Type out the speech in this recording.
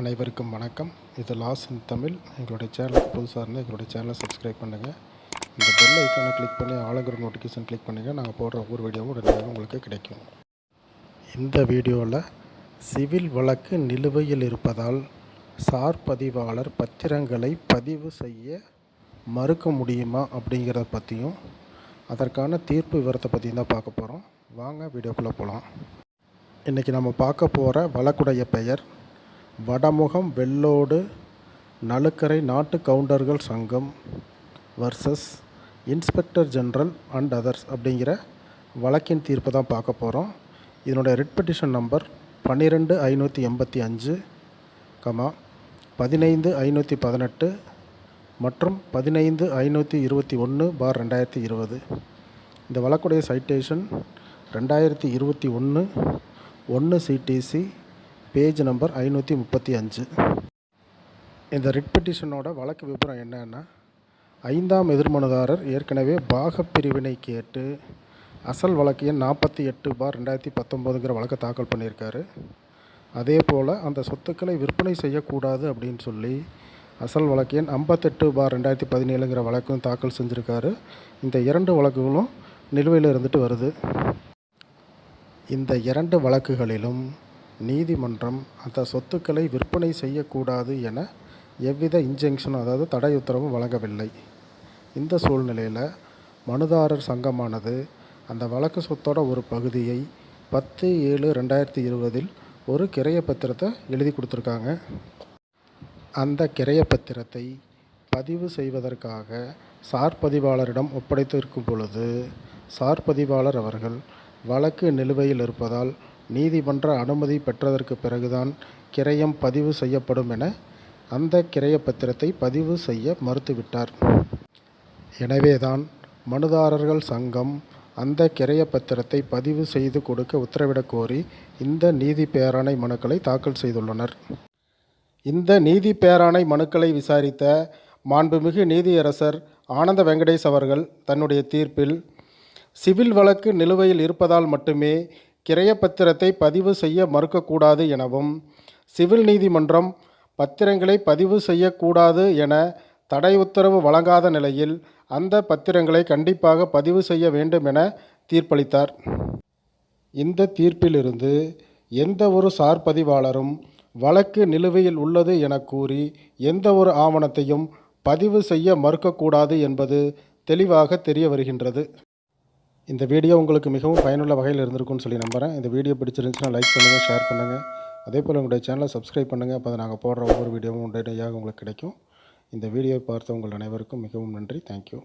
அனைவருக்கும் வணக்கம். இது லாஸ் இன் தமிழ் எங்களுடைய சேனலுக்கு புதுசாக இருந்தால் எங்களுடைய சேனலை சப்ஸ்கிரைப் பண்ணுங்கள் இந்த பெல் ஐக்கானை கிளிக் பண்ணி ஆளுங்கிற நோட்டிஃபிகேஷன் கிளிக் பண்ணுங்கள் நாங்கள் போடுற ஒவ்வொரு வீடியோவும் உடனடியாக உங்களுக்கு கிடைக்கும். இந்த வீடியோவில் சிவில் வழக்கு நிலுவையில் இருப்பதால் சார் பதிவாளர் பத்திரங்களை பதிவு செய்ய மறுக்க முடியுமா அப்படிங்கிறத பற்றியும் அதற்கான தீர்ப்பு விவரத்தை பற்றியும் தான் பார்க்க போகிறோம் வாங்க வீடியோக்குள்ளே போகலாம் இன்றைக்கி நம்ம பார்க்க போகிற வழக்குடைய பெயர் வடமுகம் வெள்ளோடு நலுக்கரை நாட்டு கவுண்டர்கள் சங்கம் versus inspector general and others அப்படிங்கிற வழக்கின் தீர்ப்பை தான் பார்க்க போகிறோம் இதனுடைய ரிட் பெட்டிஷன் நம்பர் பன்னிரெண்டு ஐநூற்றி எண்பத்தி அஞ்சு கமா பதினைந்து ஐநூற்றி பதினெட்டு மற்றும் பதினைந்து ஐநூற்றி இருபத்தி ஒன்று பார் ரெண்டாயிரத்தி இருபது. இந்த வழக்குடைய சைட்டேஷன் ரெண்டாயிரத்தி இருபத்தி ஒன்று ஒன்று சிடிசி பேஜ் நம்பர் ஐநூற்றி முப்பத்தி அஞ்சு. இந்த ரிட் பெட்டிஷனோட வழக்கு விபரம் என்னன்னா ஐந்தாம் எதிர்மனுதாரர் ஏற்கனவே பாகப் பிரிவினை கேட்டு அசல் வழக்கு எண் நாற்பத்தி எட்டு பார் ரெண்டாயிரத்தி பத்தொம்போதுங்கிற வழக்கை தாக்கல் பண்ணியிருக்காரு. அதே போல் அந்த சொத்துக்களை விற்பனை செய்யக்கூடாது அப்படின்னு சொல்லி அசல் வழக்கு எண் ஐம்பத்தெட்டு பார் ரெண்டாயிரத்தி பதினேழுங்கிற வழக்கும் தாக்கல் செஞ்சுருக்காரு. இந்த இரண்டு வழக்குகளும் நிலுவையில் இருந்துட்டு வருது. இந்த இரண்டு வழக்குகளிலும் நீதிமன்றம் அந்த சொத்துக்களை விற்பனை செய்யக்கூடாது என எவ்வித இன்ஜெங்ஷனும் அதாவது தடை உத்தரவும் வழங்கவில்லை. இந்த சூழ்நிலையில் மனுதாரர் சங்கமானது அந்த வழக்கு சொத்தோட ஒரு பகுதியை பத்து ஏழு ரெண்டாயிரத்தி இருபதில் ஒரு கிரைய பத்திரத்தை எழுதி கொடுத்துருக்காங்க. அந்த கிரைய பத்திரத்தை பதிவு செய்வதற்காக சார் பதிவாளரிடம் ஒப்படைத்திருக்கும் பொழுது சார் பதிவாளர் அவர்கள் வழக்கு நிலுவையில் இருப்பதால் நீதிமன்ற அனுமதி பெற்றதற்கு பிறகுதான் கிரயம் பதிவு செய்யப்படும் என அந்த கிரைய பத்திரத்தை பதிவு செய்ய மறுத்துவிட்டார். எனவேதான் மனுதாரர்கள் சங்கம் அந்த கிரைய பத்திரத்தை பதிவு செய்து கொடுக்க உத்தரவிடக் கோரி இந்த நீதி பேராணை மனுக்களை தாக்கல் செய்துள்ளனர். இந்த நீதி பேராணை மனுக்களை விசாரித்த மாண்புமிகு நீதியரசர் ஆனந்த வெங்கடேஷ் அவர்கள் தன்னுடைய தீர்ப்பில் சிவில் வழக்கு நிலுவையில் இருப்பதால் மட்டுமே கிரையப்பத்திரத்தை பதிவு செய்ய மறுக்கக்கூடாது எனவும் சிவில் நீதிமன்றம் பத்திரங்களை பதிவு செய்யக்கூடாது என தடை உத்தரவு வழங்காத நிலையில் அந்த பத்திரங்களை கண்டிப்பாக பதிவு செய்ய வேண்டும் என தீர்ப்பளித்தார். இந்த தீர்ப்பிலிருந்து எந்த ஒரு சார் பதிவாளரும் வழக்கு நிலுவையில் உள்ளது என கூறி எந்த ஒரு ஆவணத்தையும் பதிவு செய்ய மறுக்கக்கூடாது என்பது தெளிவாக தெரிய வருகின்றது. இந்த வீடியோ உங்களுக்கு மிகவும் பயனுள்ள வகையில் இருந்திருக்கும்னு சொல்லி நம்புகிறேன் இந்த வீடியோ பிடிச்சிருந்துச்சுன்னா லைக் பண்ணுங்கள் ஷேர் பண்ணுங்கள் அதே போல் உங்களுடைய சேனலை சப்ஸ்கிரைப் பண்ணுங்கள் அப்போ நாங்கள் போடுற ஒவ்வொரு வீடியோவும் உடனடியாக உங்களுக்கு கிடைக்கும். இந்த வீடியோவை பார்த்த உங்கள் அனைவருக்கும் மிகவும் நன்றி. தேங்க்யூ